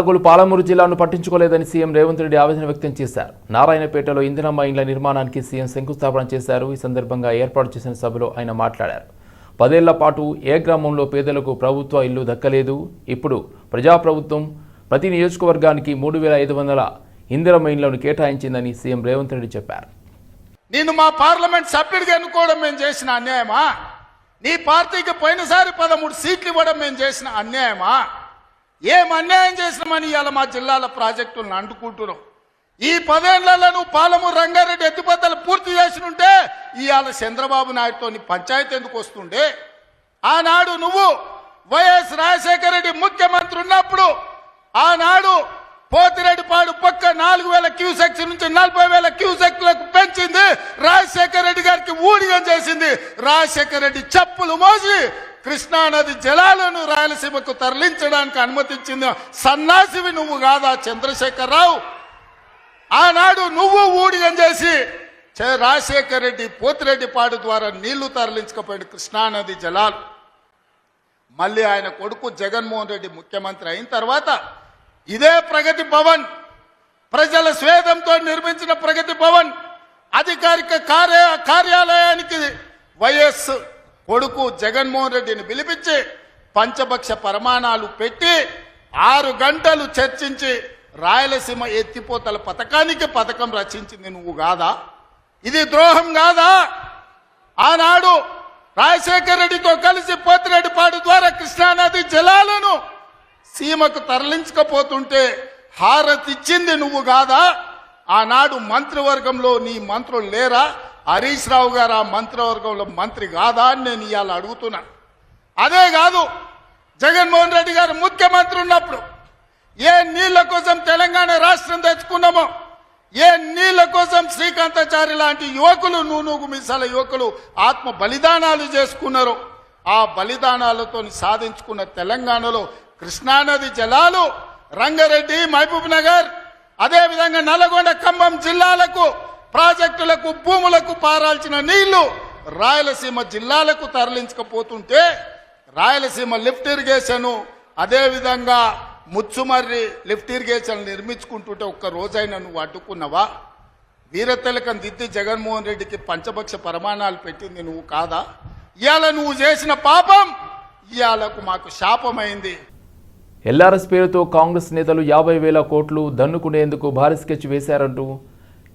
పాలకులు పాలమూరు జిల్లాను పట్టించుకోలేదని సీఎం రేవంత్ రెడ్డి ఆవేదన వ్యక్తం చేశారు. నారాయణపేటలో ఇందిరమ్మ ఇండ్ల నిర్మాణానికి సీఎం శంకుస్థాపన చేశారు. ఈ సందర్భంగా ఏర్పాటు చేసిన సభలో ఆయన మాట్లాడారు. పదేళ్ళ పాటు ఏ గ్రామంలో పేదలకు ప్రభుత్వ ఇల్లు దక్కలేదు. ఇప్పుడు ప్రజాప్రభుత్వం ప్రతి నియోజకవర్గానికి మూడు వేల ఐదు వందల ఇందిరమ్మ ఇండ్లను కేటాయించిందని సీఎం రేవంత్ రెడ్డి చెప్పారు. నేను మా పార్లమెంట్ సభ్యుడిగా ఎన్నుకోవడం మేము చేసిన అన్యాయమా? నీ పార్టీకి పోయినసారి పదమూడు సీట్లు ఇవ్వడం మేము చేసిన అన్యాయమా? ఏం అన్యాయం చేసినామని ఇవాళ మా జిల్లాల ప్రాజెక్టులను అంటుకుంటున్నాం. ఈ పదేళ్ళలో నువ్వు పాలము రంగారెడ్డి ఎత్తిపోతలు పూర్తి చేసినుంటే ఇవాళ చంద్రబాబు నాయుడుతో నీ పంచాయతీ ఎందుకు వస్తుండే? ఆనాడు నువ్వు వైఎస్ రాజశేఖర రెడ్డి ముఖ్యమంత్రి ఉన్నప్పుడు ఆనాడు పోతిరెడ్డిపాడు పక్క నాలుగు వేల క్యూసెక్స్ నుంచి నలభై వేల క్యూసెక్లకు పెంచింది. రాజశేఖర రెడ్డి గారికి ఊడిగం చేసింది. రాజశేఖర రెడ్డి చెప్పులు మోసి కృష్ణానది జలాలను రాయలసీమకు తరలించడానికి అనుమతించింది సన్నాసివి నువ్వు కాదా చంద్రశేఖరరావు? ఆనాడు నువ్వు ఊడిగం చేసి చే- రాజశేఖర రెడ్డి పోతిరెడ్డిపాడు ద్వారా నీళ్ళు తరలించకపోయాడు కృష్ణానది జలాలు. మళ్ళీ ఆయన కొడుకు జగన్మోహన్ రెడ్డి ముఖ్యమంత్రి అయిన తర్వాత ఇదే ప్రగతి భవన్ ప్రజల స్వేదంతో నిర్మించిన ప్రగతి భవన్ అధికారిక కార్య కార్యాలయానికి వైఎస్ కొడుకు జగన్మోహన్ రెడ్డిని పిలిపించి పంచభక్ష ప్రమాణాలు పెట్టి ఆరు గంటలు చర్చించి రాయలసీమ ఎత్తిపోతల పథకానికి పథకం రచించింది నువ్వు కాదా? ఇది ద్రోహం కాదా? ఆనాడు రాజశేఖర రెడ్డితో కలిసి పోతిరెడ్డిపాడు ద్వారా కృష్ణానది జలాలను సీమకు తరలించకపోతుంటే హారతిచ్చింది నువ్వు కాదా? ఆనాడు మంత్రివర్గంలో నీ మంత్రులు లేరా? హరీష్ రావు గారు ఆ మంత్రివర్గంలో మంత్రి కాదా అని నేను ఇవాళ అడుగుతున్నా. అదే కాదు జగన్మోహన్ రెడ్డి గారు ముఖ్యమంత్రి ఉన్నప్పుడు ఏ నీళ్ళ కోసం తెలంగాణ రాష్ట్రం తెచ్చుకున్నామో ఏ నీళ్ళ కోసం శ్రీకాంతాచారి లాంటి యువకులు నూనూగు మిసాల యువకులు ఆత్మ బలిదానాలు చేసుకున్నారు. ఆ బలిదానాలతో సాధించుకున్న తెలంగాణలో కృష్ణానది జలాలు రంగారెడ్డి మహబూబ్ నగర్ అదేవిధంగా నల్గొండ ఖమ్మం జిల్లాలకు ప్రాజెక్టులకు భూములకు పారాల్సిన నీళ్ళు రాయలసీమ జిల్లాలకు తరలించకపోతుంటే రాయలసీమ లిఫ్ట్ ఇరిగేషన్ అదేవిధంగా ముచ్చుమర్రి లిఫ్ట్ ఇరిగేషన్ నిర్మించుకుంటుంటే ఒక్క రోజైనా నువ్వు అడ్డుకున్నావా? వీరతెలకం దిద్ది జగన్మోహన్ రెడ్డికి పంచభక్ష ప్రమాణాలు పెట్టింది నువ్వు కాదా? ఇవాళ నువ్వు చేసిన పాపం ఇవాళకు మాకు శాపమైంది. ఎల్ఆర్ఎస్ పేరుతో కాంగ్రెస్ నేతలు యాభై వేల కోట్లు దన్నుకునేందుకు భారీ స్కెచ్ వేశారంటూ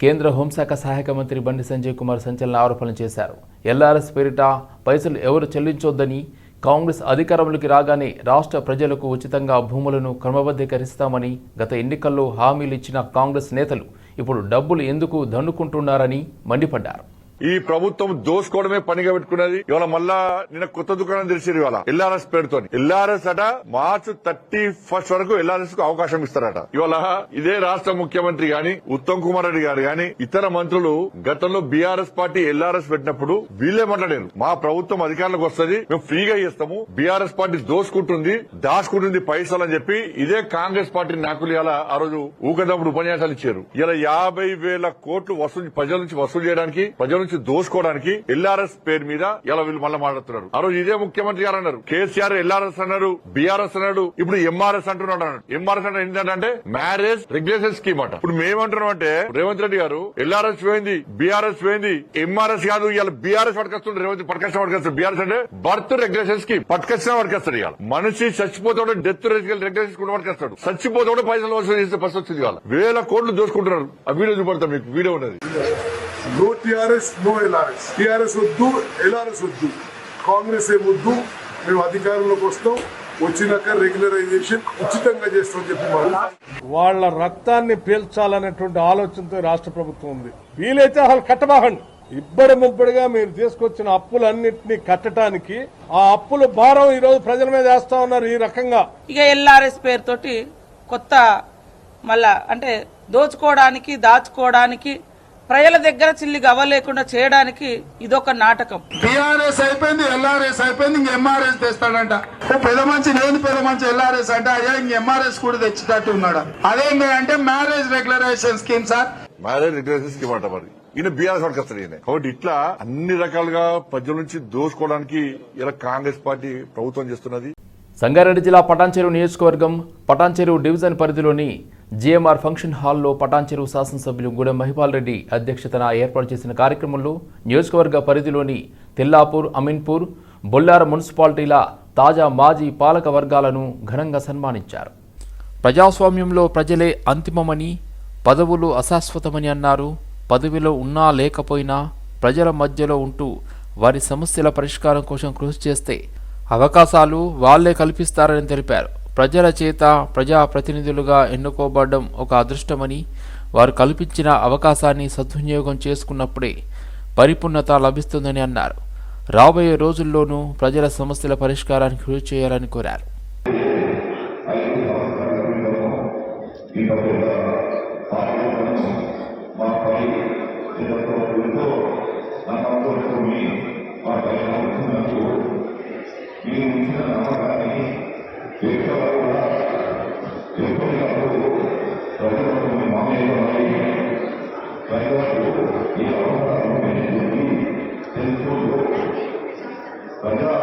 కేంద్ర హోంశాఖ సహాయక మంత్రి బండి సంజయ్ కుమార్ సంచలన ఆరోపణలు చేశారు. ఎల్ఆర్ఎస్ పేరిట పైసలు ఎవరు చెల్లించొద్దని కాంగ్రెస్ అధికారంలోకి రాగానే రాష్ట్ర ప్రజలకు ఉచితంగా భూములను క్రమబద్ధీకరిస్తామని గత ఎన్నికల్లో హామీలు ఇచ్చిన కాంగ్రెస్ నేతలు ఇప్పుడు డబ్బులు ఎందుకు దన్నుకుంటున్నారని మండిపడ్డారు. ఈ ప్రభుత్వం దోసుకోవడమే పనిగా పెట్టుకున్నది ఇవాళ మళ్ళా నిన్న కొత్త దుకాణం తెరిచారు ఇవాళ. ఎల్ఆర్ఎస్ పేరుతో ఎల్ఆర్ఎస్ అట మార్చ్ థర్టీ ఫస్ట్ వరకు ఎల్ఆర్ఎస్కు అవకాశం ఇస్తారట. ఇవాళ ఇదే రాష్ట్ర ముఖ్యమంత్రి గాని ఉత్తమ్ కుమార్ రెడ్డి గారు గాని ఇతర మంత్రులు గతంలో బీఆర్ఎస్ పార్టీ ఎల్ఆర్ఎస్ పెట్టినప్పుడు వీళ్ళే మాట్లాడారు. మా ప్రభుత్వం అధికారంలోకి వస్తుంది మేము ఫ్రీగా ఇస్తాము బీఆర్ఎస్ పార్టీ దోసుకుంటుంది దాచుకుంటుంది పైసలు అని చెప్పి ఇదే కాంగ్రెస్ పార్టీ నాయకులు ఇలా ఆ రోజు ఊకదప్పుడు ఉపన్యాసాలు ఇచ్చారు. ఇలా యాభై వేల కోట్లు వసూలు ప్రజల నుంచి వసూలు చేయడానికి ప్రజల నుంచి దోచుకోవడానికి ఎల్ఆర్ఎస్ పేరు మీద ఇలా వీళ్ళు మళ్ళీ మాట్లాడుతున్నారు. ఆ రోజు ఇదే ముఖ్యమంత్రి గారు అన్నారు. కేసీఆర్ ఎల్ఆర్ఎస్ అన్నారు బీఆర్ఎస్ అన్నాడు ఇప్పుడు ఎంఆర్ఎస్ అంటున్నాడు అన్నాడు. ఎంఆర్ఎస్ అంటే ఏంటంటే మ్యారేజ్ రెగ్యులేషన్ స్కీమ్ అంట. ఇప్పుడు మేమంటున్నాం అంటే రేవంత్ రెడ్డి గారు ఎల్ఆర్ఎస్ పోయింది బీఆర్ఎస్ పోయింది ఎంఆర్ఎస్ కాదు ఇవాళ బీఆర్ఎస్ పట్టుకొస్తుంది రేవంత్ పట్టుకొచ్చిన పట్టుకొస్తాడు. బీఆర్ఎస్ అంటే బర్త్ రెగ్యులేషన్ స్కీమ్. పట్టుకొచ్చిన పట్టుకొస్తాడు ఇవాళ. మనిషి చచ్చిపోతాడు డెత్ రెగ్యులేషన్ కూడా పట్టుకొస్తాడు. చచ్చిపోతాడు పైసలు వసూలు చేస్తే ఫస్ట్ వచ్చింది ఇవాళ. వేల కోట్లు దోసుకుంటున్నారు. ఆ వీడియో చూపడతాం మీకు వీడియో ఉన్నది. No TRS no LRS. TRS వద్దు ఎల్ఆర్ఎస్ వద్దు. కాంగ్రెస్ ఏ వద్దు మేము అధికారంలోకి వస్తాం వచ్చినాక రెగ్యులరైజేషన్ ఉచితంగా చేస్తామని చెప్పి మనం వాళ్ళ రక్తాన్ని పీల్చాలనేటువంటి ఆలోచనతో రాష్ట్ర ప్రభుత్వం ఉంది. వీలైతే అసలు కట్టబాకండి. ఇబ్బడి ముబ్బడిగా మీరు తీసుకొచ్చిన అప్పులన్నింటినీ కట్టడానికి ఆ అప్పుల భారం ఈ రోజు ప్రజల మీద వేస్తా ఉన్నారు ఈ రకంగా. ఇక ఎల్ఆర్ఎస్ పేరుతోటి కొత్త మళ్ళా అంటే దోచుకోవడానికి దాచుకోవడానికి ప్రజల దగ్గర చిల్లి గవ్వలేకుండా చేయడానికి ఇదొక నాటకం. టిఆర్ఎస్ అయిపోయింది ఎల్ఆర్ఎస్ అయిపోయింది ఇంక ఎంఆర్ఎస్ తెస్తాడంట. పెద్ద మంచి నేను పెద్ద మంచి ఎల్ఆర్ఎస్ అంటే అయ్యా ఇంక ఎంఆర్ఎస్ కూడా తెచ్చేటట్టు ఉన్నాడు. అదేంటి అంటే marriage regularisation scheme sir. Marriage regulation scheme అంట మరి. ఈయన బీఆర్ఎస్ పట్టుకొస్తాడు ఈయన. కాబట్టి ఇట్లా అన్ని రకాలుగా ప్రజల నుంచి దోసుకోవడానికి ఇలా కాంగ్రెస్ పార్టీ ప్రభుత్వం చేస్తున్నది. సంగారెడ్డి జిల్లా పటాన్చెరు నియోజకవర్గం పటాన్చెరు డివిజన్ పరిధిలోని జిఎంఆర్ ఫంక్షన్ హాల్లో పటాన్చెరువు శాసనసభ్యులు గూడెం మహిపాల్ రెడ్డి అధ్యక్షతన ఏర్పాటు చేసిన కార్యక్రమంలో నియోజకవర్గ పరిధిలోని తెల్లాపూర్ అమీన్పూర్ బొల్లార మున్సిపాలిటీల తాజా మాజీ పాలక వర్గాలను ఘనంగా సన్మానించారు. ప్రజాస్వామ్యంలో ప్రజలే అంతిమమని పదవులు అశాశ్వతమని అన్నారు. పదవిలో ఉన్నా లేకపోయినా ప్రజల మధ్యలో ఉంటూ వారి సమస్యల పరిష్కారం కోసం కృషి చేస్తే అవకాశాలు వాళ్ళే కల్పిస్తారని తెలిపారు. ప్రజల చేత ప్రజాప్రతినిధులుగా ఎన్నుకోబడడం ఒక అదృష్టమని వారు కల్పించిన అవకాశాన్ని సద్వినియోగం చేసుకున్నప్పుడే పరిపూర్ణత లభిస్తుందని అన్నారు. రాబోయే రోజుల్లోనూ ప్రజల సమస్యల పరిష్కారానికి కృషి చేయాలని కోరారు. But no,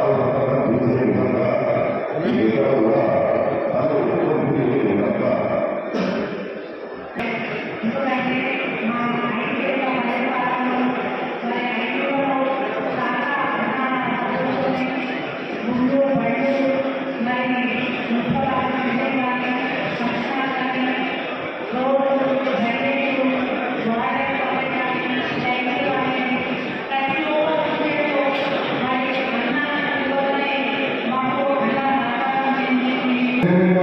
Thank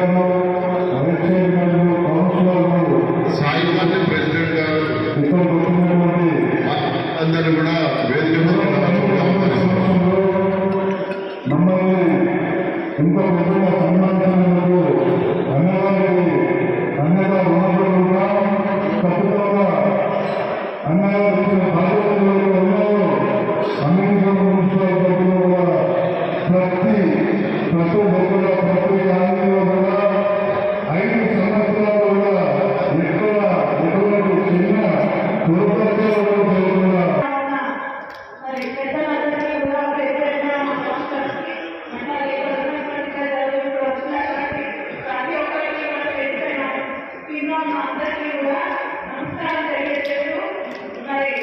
you. అందరికీ కూడా నమస్కారం తెలియజేస్తూ మరి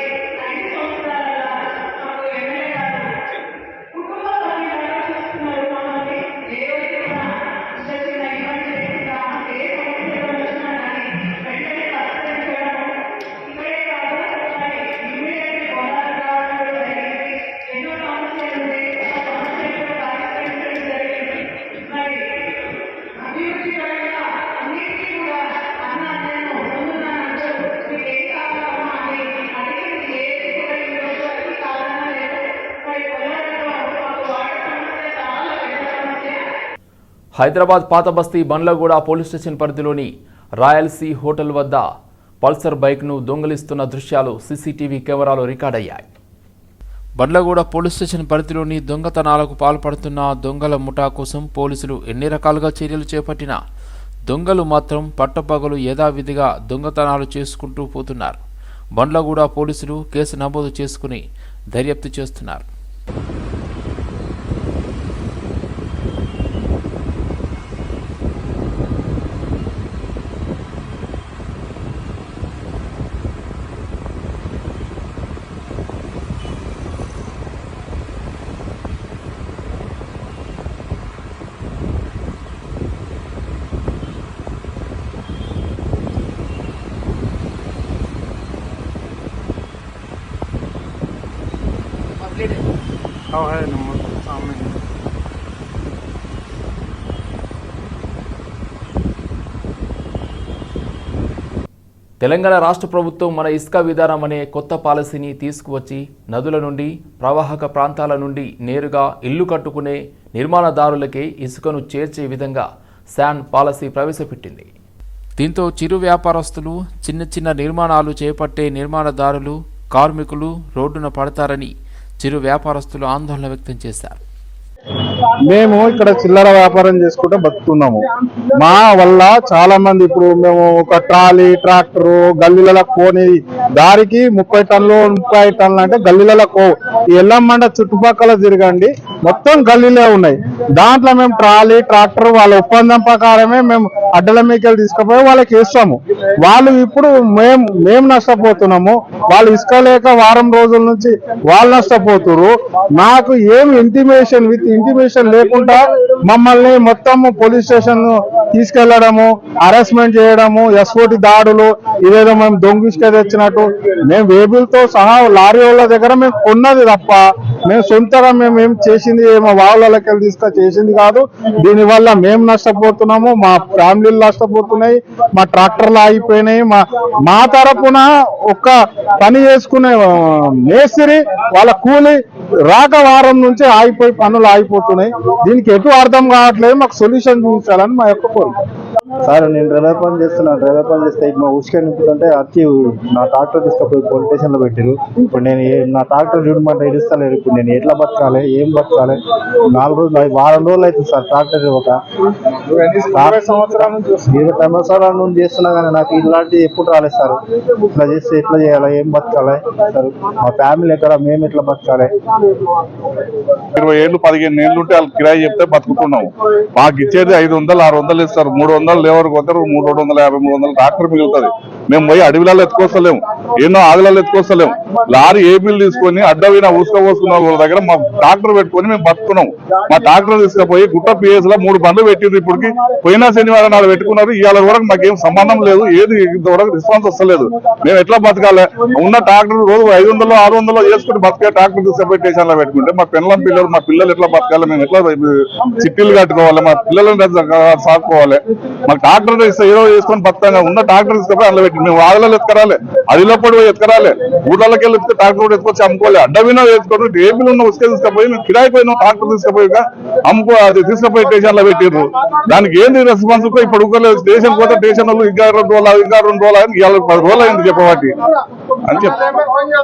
హైదరాబాద్ పాతబస్తీ బండ్లగూడ పోలీస్ స్టేషన్ పరిధిలోని రాయల్సీ హోటల్ వద్ద పల్సర్ బైక్ను దొంగిలిస్తున్న దృశ్యాలు సీసీటీవీ కెమెరాలో రికార్డయ్యాయి. బండ్లగూడ పోలీస్ స్టేషన్ పరిధిలోని దొంగతనాలకు పాల్పడుతున్న దొంగల ముఠా కోసం పోలీసులు ఎన్ని రకాలుగా చర్యలు చేపట్టినా దొంగలు మాత్రం పట్టపగలు యథావిధిగా దొంగతనాలు చేసుకుంటూ పోతున్నారు. బండ్లగూడ పోలీసులు కేసు నమోదు చేసుకుని దర్యాప్తు చేస్తున్నారు. తెలంగాణ రాష్ట్ర ప్రభుత్వం మన ఇసుక విధానం అనే కొత్త పాలసీని తీసుకువచ్చి నదుల నుండి ప్రవాహక ప్రాంతాల నుండి నేరుగా ఇల్లు కట్టుకునే నిర్మాణదారులకే ఇసుకను చేర్చే విధంగా శాన్ పాలసీ ప్రవేశపెట్టింది. దీంతో చిరు వ్యాపారస్తులు చిన్న చిన్న నిర్మాణాలు చేపట్టే నిర్మాణదారులు కార్మికులు రోడ్డున పడతారని చిరు వ్యాపారస్తులు ఆందోళన వ్యక్తం చేశారు. మేము ఇక్కడ చిల్లర వ్యాపారం చేసుకుంటూ బతుకుతున్నాము మా వల్ల చాలా మంది ఇప్పుడు మేము ఒక ట్రాలీ ట్రాక్టర్ గల్లీలలో కోని దారికి ముప్పై టన్నులు ముప్పై టన్నులు అంటే గల్లీలలో కో ఎల్లమ్మండ చుట్టుపక్కల తిరగండి మొత్తం గల్లీలే ఉన్నాయి. దాంట్లో మేము ట్రాలీ ట్రాక్టర్ వాళ్ళ ఒప్పందం ప్రకారమే మేము అడ్డల మీకెళ్ళి తీసుకుపోయి వాళ్ళకి ఇస్తాము వాళ్ళు ఇప్పుడు మేము మేము నష్టపోతున్నాము. వాళ్ళు ఇసుక లేక వారం రోజుల నుంచి వాళ్ళు నష్టపోతున్నారు నాకు ఏం ఇంటిమేషన్ విత్ ఇంటిమేషన్ లేకుండా మమ్మల్ని మొత్తం పోలీస్ స్టేషన్ తీసుకెళ్ళడము అరెస్ట్మెంట్ చేయడము ఎస్ఓటి దాడులు ఇదేదో మేము దొంగ తెచ్చినట్టు. మేము వేబుల్తో సహా లారీ వాళ్ళ దగ్గర మేము కొన్నది తప్ప మేము సొంతగా మేము ఏం చేసింది ఏమో వాళ్ళకి వెళ్ళి తీసుక చేసింది కాదు. దీనివల్ల మేము నష్టపోతున్నాము మా ఫ్యామిలీలు నష్టపోతున్నాయి మా ట్రాక్టర్లు ఆగిపోయినాయి మా మా తరపున ఒక్క పని చేసుకునే మేస్త్రి వాళ్ళ కూలి రాక వారం నుంచి ఆగిపోయి పనులు ఆగిపోతున్నాయి. ఉన్నాయి దీనికి ఎటు అర్థం కావట్లేదు మాకు సొల్యూషన్ చూపించాలని మా యొక్క కోరిక. సార్ నేను డ్రైవర్ పని చేస్తున్నాను డ్రైవర్ పని చేస్తే మా ఉసుక నింపుతుంటే వచ్చి నా ట్రాక్టర్ తీసుకుపోయి పోలీస్ స్టేషన్లో పెట్టారు ఇప్పుడు నేను నా ట్రాక్టర్ చూడమంటే ఇడుస్తలేరు ఇప్పుడు నేను ఎట్లా బతకాలి? ఏం బతకాలి? నాలుగు రోజులు వారం రోజులు అవుతుంది సార్ ట్రాక్టర్ ఒక ఇరవై సంవత్సరాల నుంచి చేస్తున్నా కానీ నాకు ఇలాంటి ఎప్పుడు రాలేదు సార్. ఇట్లా చేస్తే ఎట్లా చేయాలి? ఏం బతకాలి? సార్ మా ఫ్యామిలీ ఎక్కడ? మేము ఎట్లా బతకాలి? ఇరవై ఏళ్ళు పదిహేను ఏళ్ళు ఉంటే వాళ్ళు కిరాయి చెప్తే బతుకుతున్నాము. మాకు ఇచ్చేది ఐదు వందలు ఆరు వందలు ఇస్తారు మూడు వందలు లేవర్ పోతారు మూడు రెండు వందల యాభై మూడు వందలు ట్రాక్టర్ మిగులుతుంది మేము పోయి అడవిలలో ఎత్తుకొస్తలేము ఎన్నో ఆదిలలో ఎత్తుకొస్తలేము లారీ ఏపీలు తీసుకొని అడ్డవైన ఉసుకపోసుకున్న వాళ్ళ దగ్గర మా ట్రాక్టర్ పెట్టుకొని మేము బతుకున్నాం. మా ట్రాక్టర్ తీసుకుపోయి గుట్ట పిఎస్లో మూడు బండ్లు పెట్టిండ్రు ఇప్పటికి. పోయిన శనివారం నాడు పెట్టుకున్నారు. ఇవాళ వరకు మాకేం సంబంధం లేదు. ఏది ఇంతవరకు రెస్పాన్స్ వస్తలేదు. మేము ఎట్లా బతకాలి? ఉన్న ట్రాక్టర్ రోజు ఐదు వందలు ఆరు వందలు చేసుకుని బతికే ట్రాక్టర్ తీసుకుపోయి స్టేషన్లో పెట్టుకుంటే మా పిల్లల పిల్లలు మా పిల్లలు ఎట్లా బతకాలి? మేము ఎట్లా చిట్టీలు కట్టుకోవాలి? మా పిల్లలను సాకుకోవాలి? మాకు ట్రాక్టర్ ఏదో చేసుకొని బతకంగా ఉన్న ట్రాక్టర్ తీసుకొని అందులో పెట్టి మేము వాదలలో ఎత్తుకరాలి అదిలో పడి పోయి ఎత్తుకరాలి ఊర్లకి వెళ్ళి ఎత్తుకు ట్రాక్టర్ కూడా ఎత్తుకొచ్చి అమ్ముకోవాలి అడ్డవినో వేసుకొని ఏపీలో ఉన్న ఉసుక తీసుకుపోయి మేము కిరాయి పోయిన ట్రాక్టర్ తీసుకుపోయి అమ్ముకో అది తీసుకుపోయి స్టేషన్లో పెట్టిర్రు. దానికి ఏంది రెస్పాన్స్ ఇప్పుడు ఊరుకోలేదు స్టేషన్ పోతే స్టేషన్ ఇంకా రెండు రోజులు ఇంకా రెండు రోజులు అని ఇవాళ పది రోజులు అయింది చెప్పబట్టి. అని చెప్పి.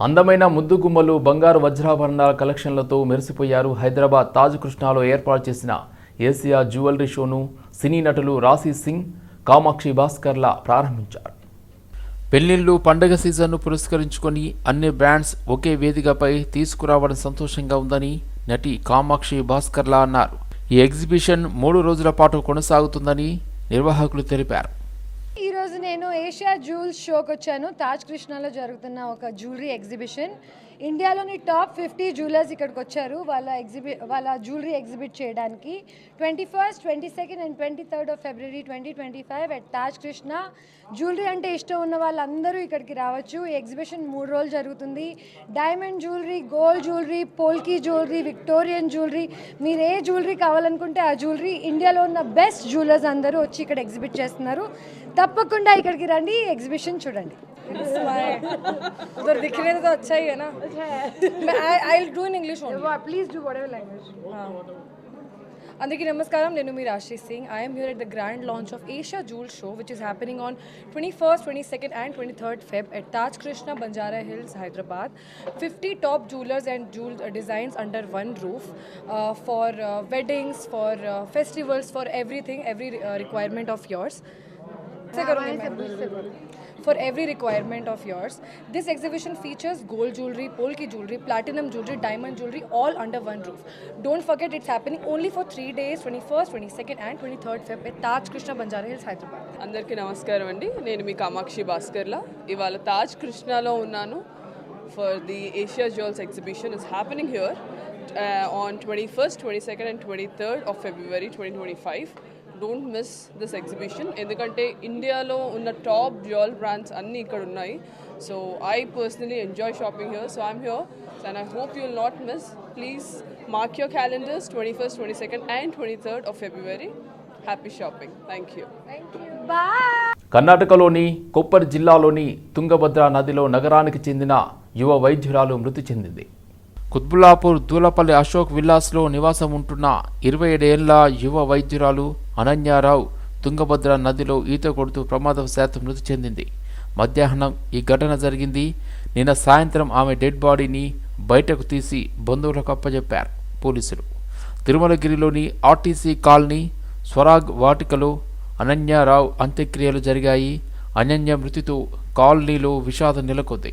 అందమైన ముద్దు గుమ్మలు బంగారు వజ్రాభరణాల కలెక్షన్లతో మెరిసిపోయారు హైదరాబాద్ తాజ్ కృష్ణాలో ఏర్పాటు చేసిన ఏసియా జ్యువెలరీ షోను సినీ నటులు రాశి సింగ్ కామాక్షి భాస్కర్ల ప్రారంభించారు. పెళ్ళిళ్ళు పండగ సీజన్ను పురస్కరించుకొని అన్ని బ్రాండ్స్ ఒకే వేదికపై తీసుకురావడం సంతోషంగా ఉందని నటి కామాక్షి భాస్కర్ల అన్నారు. ఈ ఎగ్జిబిషన్ మూడు రోజుల పాటు కొనసాగుతుందని నిర్వాహకులు తెలిపారు. ఈరోజు నేను ఏషియా జ్యూల్స్ షోకి వచ్చాను తాజ్ కృష్ణాలో జరుగుతున్న ఒక జ్యువెలరీ ఎగ్జిబిషన్. ఇండియాలోని టాప్ ఫిఫ్టీ జ్యువెలర్స్ ఇక్కడికి వచ్చారు వాళ్ళ ఎగ్జిబి వాళ్ళ జ్యువెలరీ ఎగ్జిబిట్ చేయడానికి twenty first twenty second and twenty third of February twenty twenty five at Taj Krishna jewellery అంటే ఇష్టం ఉన్న వాళ్ళందరూ ఇక్కడికి రావచ్చు ఈ ఎగ్జిబిషన్ మూడు రోజులు జరుగుతుంది diamond jewellery gold jewellery polki jewellery Victorian jewellery మీరు ఏ జ్యువెలరీ కావాలనుకుంటే ఆ జ్యువెలరీ ఇండియాలో ఉన్న బెస్ట్ జ్యువెలర్స్ అందరూ వచ్చి ఇక్కడ ఎగ్జిబిట్ చేస్తున్నారు తప్పకుండా ఇక్కడికి రండి ఎగ్జిబిషన్ చూడండి उधर दिखने तो अच्छा ही है ना अंदर नमस्कार नैन me Rashi Singh I am here at the grand launch of Asia jewel show which is happening on twenty first twenty second and twenty third Feb at Taj Krishna Banjara Hills Hyderabad fifty top jewellers and jewel design under one roof for weddings for festivals for everything every requirement of yours for every requirement of yours. This exhibition features gold jewelry, polki jewelry, platinum jewelry, diamond jewelry, all under one roof. Don't forget it's happening only for three days 21st, 22nd, and 23rd Feb at Taj Krishna Banjara Hills, Hyderabad. అందరికీ నమస్కారం అండి నేను మీ కామాక్షి భాస్కర్లా ఇవాళ తాజ్ కృష్ణాలో ఉన్నాను for the Asia jewels exhibition is happening here on twenty first twenty second and twenty third of February twenty twenty five don't miss this exhibition. ఎందుకంటే ఇండియాలో ఉన్న టాప్ జ్యువెల్ బ్రాండ్స్ అన్నీ ఇక్కడ ఉన్నాయి. So I personally enjoy shopping here so I'm here and I hope you will not miss please mark your calendars twenty first twenty second and twenty third of February happy shopping thank you కర్ణాటకలోని కొప్పర్ జిల్లాలోని తుంగభద్ర నదిలో నగరానికి చెందిన యువ వైద్యురాలు మృతి చెందింది. కుత్బుల్లాపూర్ దూలపల్లి అశోక్ విల్లాస్లో నివాసం ఉంటున్న ఇరవై ఏడేళ్ళ యువ వైద్యురాలు అనన్యారావు తుంగభద్ర నదిలో ఈత కొడుతూ ప్రమాదవశాత్తు మృతి చెందింది. మధ్యాహ్నం ఈ ఘటన జరిగింది. నిన్న సాయంత్రం ఆమె డెడ్ బాడీని బయటకు తీసి బంధువులకు అప్పచెప్పారు పోలీసులు. తిరుమలగిరిలోని ఆర్టీసీ కాలనీ స్వరాగ్ వాటికలో అనన్యారావు అంత్యక్రియలు జరిగాయి. అనన్య మృతితో కాలనీలో విషాదం నెలకొంది.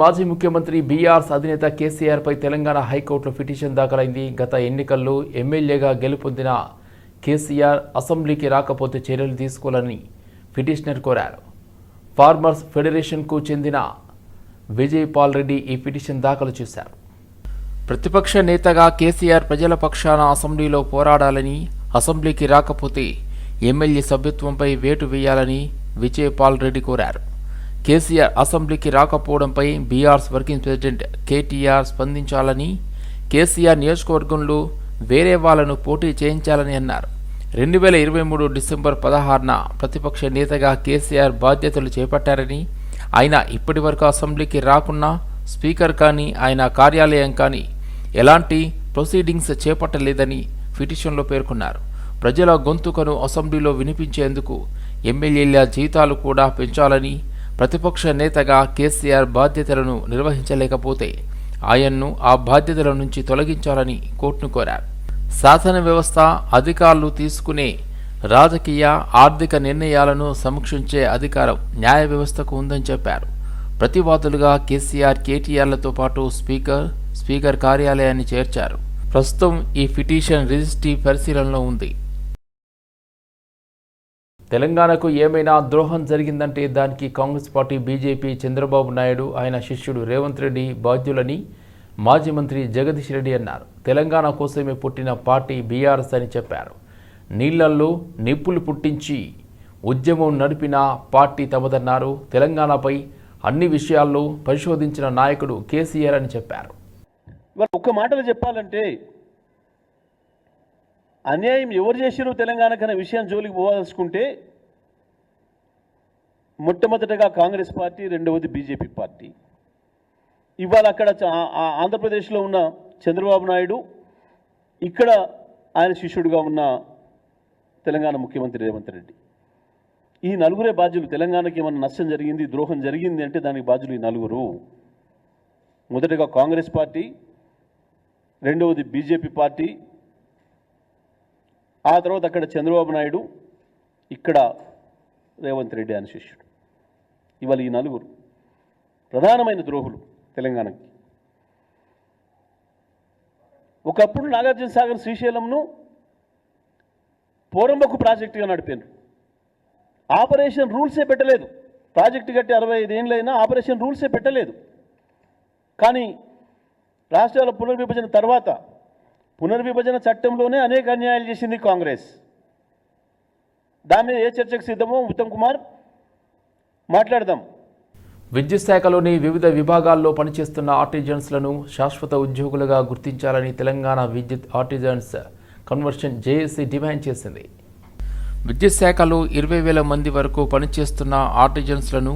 మాజీ ముఖ్యమంత్రి బీఆర్స్ అధినేత కేసీఆర్పై తెలంగాణ హైకోర్టులో పిటిషన్ దాఖలైంది. గత ఎన్నికల్లో ఎమ్మెల్యేగా గెలుపొందిన కేసీఆర్ అసెంబ్లీకి రాకపోతే చర్యలు తీసుకోవాలని పిటిషనర్ కోరారు. ఫార్మర్స్ ఫెడరేషన్కు చెందిన విజయ్ పాల్ రెడ్డి ఈ పిటిషన్ దాఖలు చేశారు. ప్రతిపక్ష నేతగా కేసీఆర్ ప్రజల పక్షాన అసెంబ్లీలో పోరాడాలని అసెంబ్లీకి రాకపోతే ఎమ్మెల్యే సభ్యత్వంపై వేటు వేయాలని విజయ్ పాల్ రెడ్డి కోరారు. కేసీఆర్ అసెంబ్లీకి రాకపోవడంపై బీఆర్స్ వర్కింగ్ ప్రెసిడెంట్ కేటీఆర్ స్పందించాలని కేసీఆర్ నియోజకవర్గంలో వేరే వాళ్ళను పోటీ చేయించాలని అన్నారు. రెండు వేల ఇరవై మూడు డిసెంబర్ పదహారున ప్రతిపక్ష నేతగా కేసీఆర్ బాధ్యతలు చేపట్టారని ఆయన ఇప్పటి వరకు అసెంబ్లీకి రాకున్నా స్పీకర్ కానీ ఆయన కార్యాలయం కానీ ఎలాంటి ప్రొసీడింగ్స్ చేపట్టలేదని పిటిషన్లో పేర్కొన్నారు. ప్రజల గొంతుకను అసెంబ్లీలో వినిపించేందుకు ఎమ్మెల్యేల జీతాలు కూడా పెంచాలని ప్రతిపక్ష నేతగా కేసీఆర్ బాధ్యతలను నిర్వహించలేకపోతే ఆయన్ను ఆ బాధ్యతల నుంచి తొలగించాలని కోర్టును కోరారు. శాసన వ్యవస్థ అధికారులు తీసుకునే రాజకీయ ఆర్థిక నిర్ణయాలను సమీక్షించే అధికారం న్యాయ వ్యవస్థకు ఉందని చెప్పారు. ప్రతివాదులుగా కేసీఆర్ కేటీఆర్లతో పాటు స్పీకర్ స్పీకర్ కార్యాలయాన్ని చేర్చారు. ప్రస్తుతం ఈ పిటిషన్ రిజిస్ట్రీ పరిశీలనలో ఉంది. తెలంగాణకు ఏమైనా ద్రోహం జరిగిందంటే దానికి కాంగ్రెస్ పార్టీ బీజేపీ చంద్రబాబు నాయుడు ఆయన శిష్యుడు రేవంత్ రెడ్డి బాధ్యులని మాజీ మంత్రి జగదీష్ రెడ్డి అన్నారు. తెలంగాణ కోసమే పుట్టిన పార్టీ బీఆర్ఎస్ అని చెప్పారు. నీళ్ళల్లో నిప్పులు పుట్టించి ఉద్యమం నడిపిన పార్టీ తమదన్నారు. తెలంగాణపై అన్ని విషయాల్లో పరిశోధించిన నాయకుడు కేసీఆర్ అని చెప్పారు. ఒక మాటలో చెప్పాలంటే అన్యాయం ఎవరు చేసిరు తెలంగాణకనే విషయం జోలికి పోవాల్సుకుంటే మొట్టమొదటగా కాంగ్రెస్ పార్టీ రెండవది బీజేపీ పార్టీ. ఇవాళ అక్కడ ఆంధ్రప్రదేశ్లో ఉన్న చంద్రబాబు నాయుడు ఇక్కడ ఆయన శిష్యుడిగా ఉన్న తెలంగాణ ముఖ్యమంత్రి రేవంత్ రెడ్డి. ఈ నలుగురే బాధ్యులు తెలంగాణకి ఏమైనా నష్టం జరిగింది ద్రోహం జరిగింది అంటే దానికి బాధ్యులు ఈ నలుగురు. మొదటగా కాంగ్రెస్ పార్టీ రెండవది బీజేపీ పార్టీ ఆ తర్వాత అక్కడ చంద్రబాబు నాయుడు ఇక్కడ రేవంత్ రెడ్డి అని శిష్యుడు. ఇవాళ ఈ నలుగురు ప్రధానమైన ద్రోహులు తెలంగాణకి. ఒకప్పుడు నాగార్జున సాగర్ శ్రీశైలంను పోరంబకు ప్రాజెక్టుగా నడిపారు. ఆపరేషన్ రూల్సే పెట్టలేదు. ప్రాజెక్టు కట్టి అరవై ఐదు ఏళ్ళైనా ఆపరేషన్ రూల్సే పెట్టలేదు. కానీ రాష్ట్రాల పునర్విభజన తర్వాత పునర్విభజన చట్టంలోనే అనేక అన్యాయాలు చేసింది కాంగ్రెస్. దాని మీద ఏ చర్చకు సిద్ధమో ఉత్తమ్ కుమార్ మాట్లాడదాం. విద్యుత్ శాఖలోని వివిధ విభాగాల్లో పనిచేస్తున్న ఆర్టిజన్స్లను శాశ్వత ఉద్యోగులుగా గుర్తించాలని తెలంగాణ విద్యుత్ ఆర్టిజన్స్ కన్వర్షన్ జేఏసీ డిమాండ్ చేసింది. విద్యుత్ శాఖలో ఇరవై వేల మంది వరకు పనిచేస్తున్న ఆర్టిజన్స్లను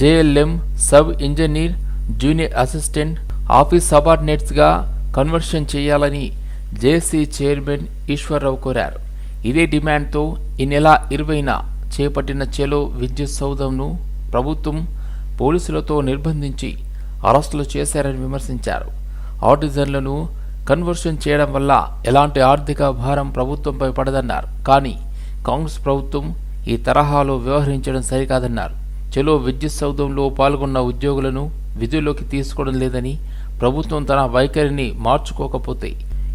JLM sub engineer junior assistant office సబార్డినేట్స్గా conversion చేయాలని జేసీ చైర్మన్ ఈశ్వర్రావు కోరారు. ఇదే డిమాండ్తో ఈ నెల ఇరవైన చేపట్టిన చెలో విద్యుత్ సౌధంను ప్రభుత్వం పోలీసులతో నిర్బంధించి అరెస్టులు చేశారని విమర్శించారు. ఆటిజన్లను కన్వర్షన్ చేయడం వల్ల ఎలాంటి ఆర్థిక భారం ప్రభుత్వంపై పడదన్నారు. కానీ కాంగ్రెస్ ప్రభుత్వం ఈ తరహాలో వ్యవహరించడం సరికాదన్నారు. చెలో విద్యుత్ సౌధంలో పాల్గొన్న ఉద్యోగులను విధుల్లోకి తీసుకోవడం లేదని ప్రభుత్వం తన వైఖరిని మార్చుకోకపోతే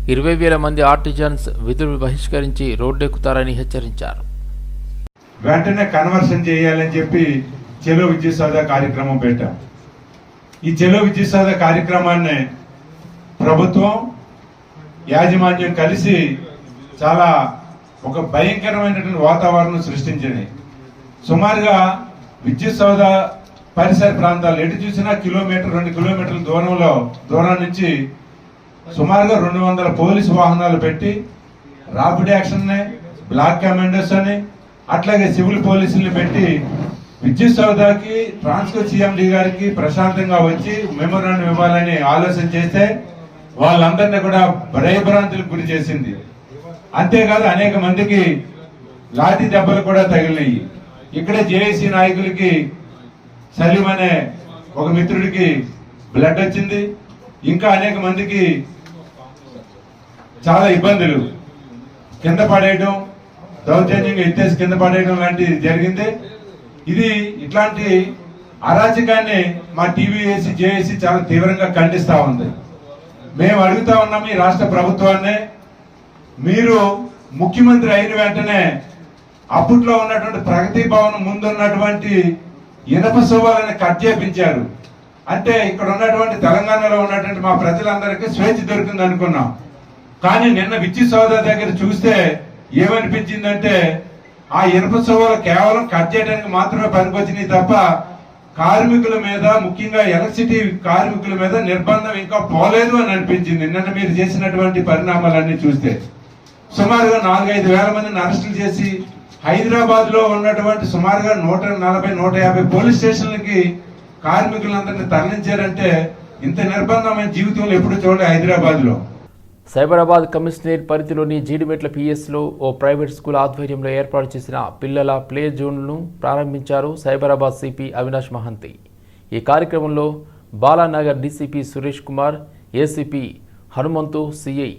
ఇరవై వేల మంది ఆర్టిజన్స్ విధులు బహిష్కరించి రోడ్డెక్కుతారని హెచ్చరించారు. వెంటనే కన్వర్షన్ చేయాలని చెప్పి చెలో విద్యుత్ కార్యక్రమం పెట్టాం. ఈ చెలో విద్యుత్ కార్యక్రమాన్ని ప్రభుత్వం యాజమాన్యం కలిసి చాలా ఒక భయంకరమైనటువంటి వాతావరణం సృష్టించింది. సుమారుగా విద్యుత్ సౌధ పరిసర ప్రాంతాలు ఎటు చూసినా కిలోమీటర్ రెండు కిలోమీటర్ల దూరంలో దూరం నుంచి సుమారుగా రెండు వందల పోలీసు వాహనాలు పెట్టి రాపిడ్ యాక్షన్ బ్లాక్ కమాండర్స్ అని అట్లాగే సివిల్ పోలీసుల్ని పెట్టి విద్యుత్ సౌదాకి ట్రాన్స్కో సిఎండి గారికి ప్రశాంతంగా వచ్చి మెమోరాండం ఇవ్వాలని ఆలోచన చేస్తే వాళ్ళందరినీ కూడా భయభ్రాంతులకు గురి చేసింది. అంతేకాదు అనేక మందికి లాఠీ దెబ్బలు కూడా తగిలినాయి. ఇక్కడే జేఏసీ నాయకులకి సలీం అనే ఒక మిత్రుడికి బ్లడ్ వచ్చింది. ఇంకా అనేక మందికి చాలా ఇబ్బందులు. కింద పడేయడం దౌర్జన్యంగా ఎత్తేసి కింద పడేయడం లాంటిది జరిగింది. ఇది ఇట్లాంటి అరాచకాన్ని మా టీవీఏసీ జేఏసీ చాలా తీవ్రంగా ఖండిస్తూ ఉంది. మేము అడుగుతా ఉన్నాం ఈ రాష్ట్ర ప్రభుత్వాన్ని మీరు ముఖ్యమంత్రి అయిన వెంటనే అప్పట్లో ఉన్నటువంటి ప్రగతి భవన్ ముందు ఉన్నటువంటి ఇనప శోభాలను కట్ చేపించారు అంటే ఇక్కడ ఉన్నటువంటి తెలంగాణలో ఉన్నటువంటి మా ప్రజలందరికీ స్వేచ్ఛ దొరికింది అనుకున్నాం. కానీ నిన్న విద్యుత్ సౌదా దగ్గర చూస్తే ఏమనిపించిందంటే ఆ ఇనప శుభాలు కేవలం కట్ చేయడానికి మాత్రమే పనికొచ్చినాయి తప్ప కార్మికుల మీద ముఖ్యంగా ఎలక్ట్రిసిటీ కార్మికుల మీద నిర్బంధం ఇంకా పోలేదు అని అనిపించింది. నిన్న మీరు చేసినటువంటి పరిణామాలన్నీ చూస్తే. సుమారుగా నాలుగైదు వేల మందిని అరెస్టులు చేసి హైదరాబాద్లో ఉన్నటువంటి సుమారుగా నూట నలభై నూట యాభై పోలీస్ స్టేషన్లకి కార్మికులందరినీ తరలించారంటే ఇంత నిర్బంధమైన జీవితంలో ఎప్పుడు చూడలే హైదరాబాద్లో సైబరాబాద్ కమిషనరేట్ పరిధిలోని జీడిమెట్ల పిఎస్లో ఓ ప్రైవేట్ స్కూల్ ఆధ్వర్యంలో ఏర్పాటు చేసిన పిల్లల ప్లే జోన్ను ప్రారంభించారు సైబరాబాద్ సిపి అవినాష్ మహంతి. ఈ కార్యక్రమంలో Balanagar DCP Suresh Kumar ACP Hanumanthu CI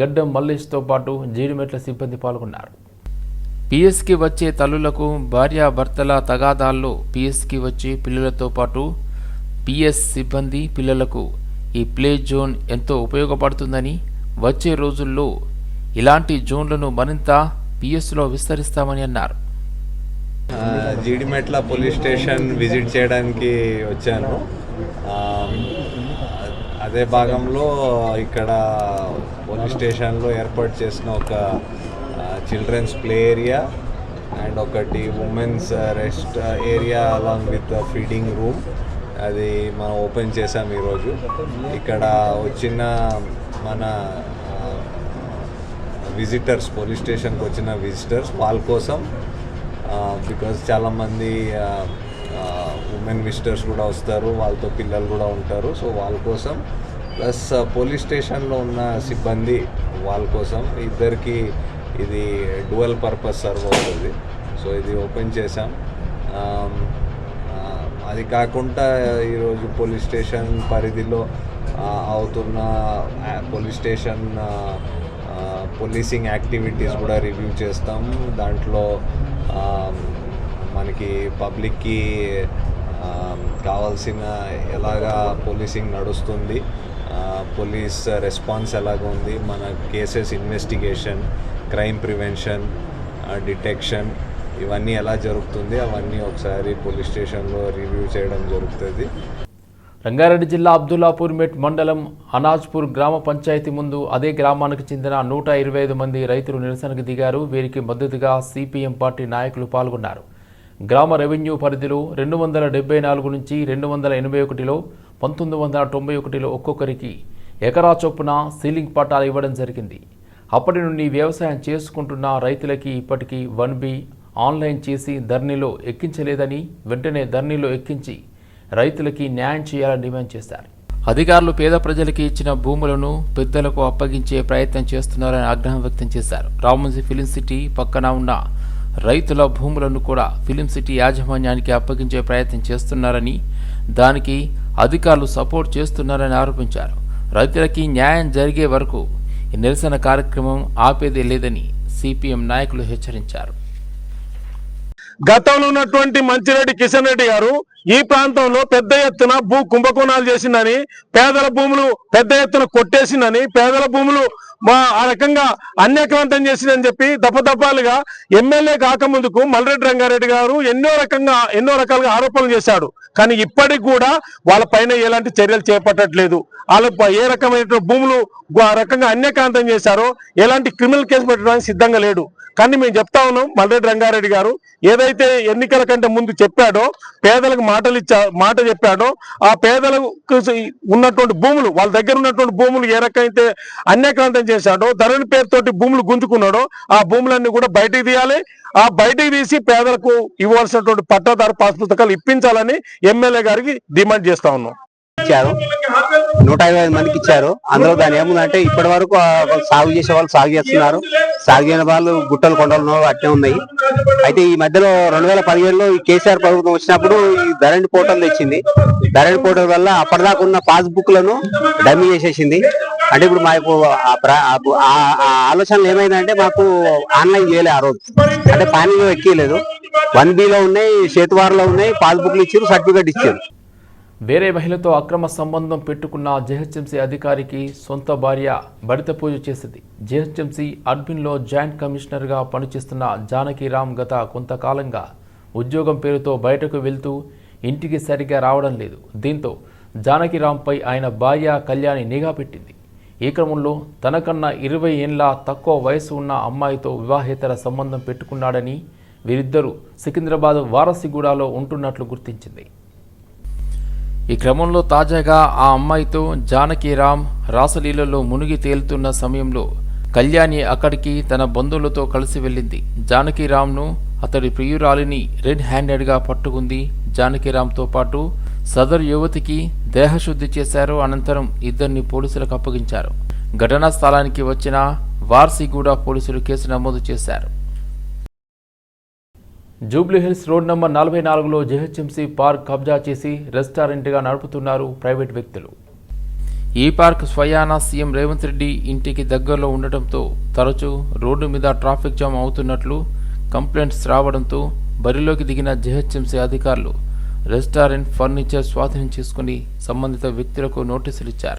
Gaddam మల్లేష్తో పాటు జీడిమెట్ల సిబ్బంది పాల్గొన్నారు. పిఎస్కి వచ్చే తల్లులకు భార్యాభర్తల తగాదాల్లో పిఎస్కి వచ్చే పిల్లలతో పాటు పిఎస్ సిబ్బంది పిల్లలకు ఈ ప్లే జోన్ ఎంతో ఉపయోగపడుతుందని వచ్చే రోజుల్లో ఇలాంటి జోన్లను మరింత పిఎస్లో విస్తరిస్తామని అన్నారు. జీడిమెట్ల పోలీస్ స్టేషన్ విజిట్ చేయడానికి వచ్చాను. అదే భాగంలో ఇక్కడ పోలీస్ స్టేషన్లో ఏర్పాటు చేసిన ఒక చిల్డ్రన్స్ ప్లే ఏరియా అండ్ ఒకటి women's rest area along with feeding room అది మనం ఓపెన్ చేసాం ఈరోజు. ఇక్కడ వచ్చిన మన విజిటర్స్ పోలీస్ స్టేషన్కి వచ్చిన విజిటర్స్ వాళ్ళ కోసం బికాజ్ చాలామంది ఉమెన్ విజిటర్స్ కూడా వస్తారు వాళ్ళతో పిల్లలు కూడా ఉంటారు. సో వాళ్ళ కోసం ప్లస్ పోలీస్ స్టేషన్లో ఉన్న సిబ్బంది వాళ్ళ కోసం ఇద్దరికి ఇది డువల్ పర్పస్ సర్వ్ అవుతుంది సో ఇది ఓపెన్ చేశాం. అది కాకుండా ఈరోజు పోలీస్ స్టేషన్ పరిధిలో అవుతున్న పోలీస్ స్టేషన్ పోలీసింగ్ యాక్టివిటీస్ కూడా రివ్యూ చేస్తాం. దాంట్లో మనకి పబ్లిక్కి కావాల్సిన ఎలాగా పోలీసింగ్ నడుస్తుంది పోలీస్ రెస్పాన్స్ ఎలాగ ఉంది మన cases investigation crime prevention detection ఇవన్నీ ఎలా జరుగుతుంది అవన్నీ ఒకసారి పోలీస్ స్టేషన్లో రివ్యూ చేయడం జరుగుతుంది. రంగారెడ్డి జిల్లా అబ్దుల్లాపూర్ మెట్ మండలం అనాజ్పూర్ గ్రామ పంచాయతీ ముందు అదే గ్రామానికి చెందిన నూట ఇరవై ఐదు మంది రైతులు నిరసనకు దిగారు. వీరికి మద్దతుగా సిపిఎం పార్టీ నాయకులు పాల్గొన్నారు. గ్రామ రెవెన్యూ పరిధిలో రెండు వందల డెబ్బై నాలుగు నుంచి రెండు వందల ఎనభై ఒకటిలో పంతొమ్మిది వందల తొంభై ఒకటిలో ఒక్కొక్కరికి ఎకరా చొప్పున సీలింగ్ పట్టాలు ఇవ్వడం జరిగింది. అప్పటి నుండి వ్యవసాయం చేసుకుంటున్న రైతులకి ఇప్పటికీ వన్ బి ఆన్లైన్ చేసి ధర్నీలో ఎక్కించలేదని వెంటనే ధర్నీలో ఎక్కించి రైతులకి న్యాయం చేయాలని డిమాండ్ చేశారు. అధికారులు పేద ప్రజలకి ఇచ్చిన భూములను పెద్దలకు అప్పగించే ప్రయత్నం చేస్తున్నారని ఆగ్రహం వ్యక్తం చేశారు. రామోజీ ఫిలిం సిటీ పక్కన ఉన్న రైతుల భూములను కూడా ఫిలిం సిటీ యాజమాన్యానికి అప్పగించే ప్రయత్నం చేస్తున్నారని దానికి అధికారులు సపోర్ట్ చేస్తున్నారని ఆరోపించారు. రైతులకి న్యాయం జరిగే వరకు నిరసన కార్యక్రమం ఆపేదే లేదని సిపిఎం నాయకులు హెచ్చరించారు. గతంలో ఉన్నటువంటి మంచిరెడ్డి కిషన్ రెడ్డి గారు ఈ ప్రాంతంలో పెద్ద ఎత్తున భూ కుంభకోణాలు చేసిందని పేదల భూములు పెద్ద ఎత్తున కొట్టేసిందని పేదల భూములు మా ఆ రకంగా అన్యాక్రాంతం చేసిందని చెప్పి దప్పదప్పాలుగా ఎమ్మెల్యే కాకముందుకు మల్రెడ్డి రంగారెడ్డి గారు ఎన్నో రకంగా ఎన్నో రకాలుగా ఆరోపణలు చేశాడు. కానీ ఇప్పటికి కూడా వాళ్ళ పైన ఎలాంటి చర్యలు చేపట్టట్లేదు. వాళ్ళ ఏ రకమైన భూములు ఆ రకంగా అన్యకాంతం చేశారో ఎలాంటి క్రిమినల్ కేసు పెట్టడానికి సిద్ధంగా లేడు. కానీ మేము చెప్తా ఉన్నాం మల్రెడ్డి రంగారెడ్డి గారు ఏదైతే ఎన్నికల కంటే ముందు చెప్పాడో పేదలకు మాటలు ఇచ్చా మాట చెప్పాడో ఆ పేదలకు ఉన్నటువంటి భూములు వాళ్ళ దగ్గర ఉన్నటువంటి భూములు ఏ రకమైతే అన్యక్రాంతం చేశాడో ధరణి పేరుతోటి భూములు గుంజుకున్నాడో ఆ భూములన్నీ కూడా బయటికి తీయాలి. ఆ బయటికి తీసి పేదలకు ఇవ్వాల్సినటువంటి పట్టాదారు పాస్ పుస్తకాలు ఇప్పించాలని ఎమ్మెల్యే గారికి డిమాండ్ చేస్తా ఉన్నాం. ఇచ్చారు. నూట ఇరవై ఐదు మందికి ఇచ్చారు. అందులో దాని ఏముందంటే ఇప్పటి వరకు సాగు చేసే వాళ్ళు సాగు చేస్తున్నారు. సాగు చేయని వాళ్ళు గుట్టలు కొండలు అట్టే ఉన్నాయి. అయితే ఈ మధ్యలో రెండు వేల పదిహేడులో ఈ కేసీఆర్ ప్రభుత్వం వచ్చినప్పుడు ఈ ధరణి పోర్టల్ తెచ్చింది. ధరణి పోర్టల్ వల్ల అప్పటిదాకా ఉన్న పాస్ బుక్లను డమ్మీ చేసేసింది. అంటే ఇప్పుడు మాకు ఆ ఆలోచనలు ఏమైందంటే మాకు ఆన్లైన్ చేయలేదు ఆ రోజు. అంటే ప్యానింగ్ ఎక్కలేదు వన్ బిలో ఉన్నాయి చేతువారులో ఉన్నాయి పాస్బుక్లు ఇచ్చారు సర్టిఫికేట్ ఇచ్చారు వేరే మహిళతో అక్రమ సంబంధం పెట్టుకున్న జెహెచ్ఎంసీ అధికారికి సొంత భార్య బడిత పూజ చేసింది. జెహెచ్ఎంసీ అర్బిన్లో జాయింట్ కమిషనర్గా పనిచేస్తున్న జానకిరామ్ గత కొంతకాలంగా ఉద్యోగం పేరుతో బయటకు వెళ్తూ ఇంటికి సరిగ్గా రావడం లేదు. దీంతో జానకిరామ్పై ఆయన భార్య కళ్యాణి నిఘా పెట్టింది. ఈ క్రమంలో తనకన్నా ఇరవై ఏళ్ళ తక్కువ వయసు ఉన్న అమ్మాయితో వివాహేతర సంబంధం పెట్టుకున్నాడని వీరిద్దరూ సికింద్రాబాద్ వారసిగూడలో ఉంటున్నట్లు గుర్తించింది. ఈ క్రమంలో తాజాగా ఆ అమ్మాయితో జానకీరామ్ రాసలీలలో మునిగి తేలుతున్న సమయంలో కళ్యాణి అక్కడికి తన బంధువులతో కలిసి వెళ్ళింది. జానకీరామ్ను అతడి ప్రియురాలిని రెడ్ హ్యాండెడ్గా పట్టుకుంది జానకీరామ్తో పాటు సదరు యువతికి దేహశుద్ధి చేశారు. అనంతరం ఇద్దరిని పోలీసులకు అప్పగించారు. ఘటనా స్థలానికి వచ్చిన వార్సిగూడ పోలీసులు కేసు నమోదు చేశారు. జూబ్లీహిల్స్ రోడ్ నంబర్ నలభై నాలుగులో జెహెచ్ఎంసీ పార్క్ కబ్జా చేసి రెస్టారెంట్గా నడుపుతున్నారు ప్రైవేట్ వ్యక్తులు. ఈ పార్క్ స్వయానా సీఎం రేవంత్ రెడ్డి ఇంటికి దగ్గరలో ఉండటంతో తరచూ రోడ్డు మీద ట్రాఫిక్ జామ్ అవుతున్నట్లు కంప్లైంట్స్ రావడంతో బరిలోకి దిగిన జెహెచ్ఎంసీ అధికారులు రెస్టారెంట్ ఫర్నిచర్ స్వాధీనం చేసుకుని సంబంధిత వ్యక్తులకు నోటీసులు ఇచ్చారు.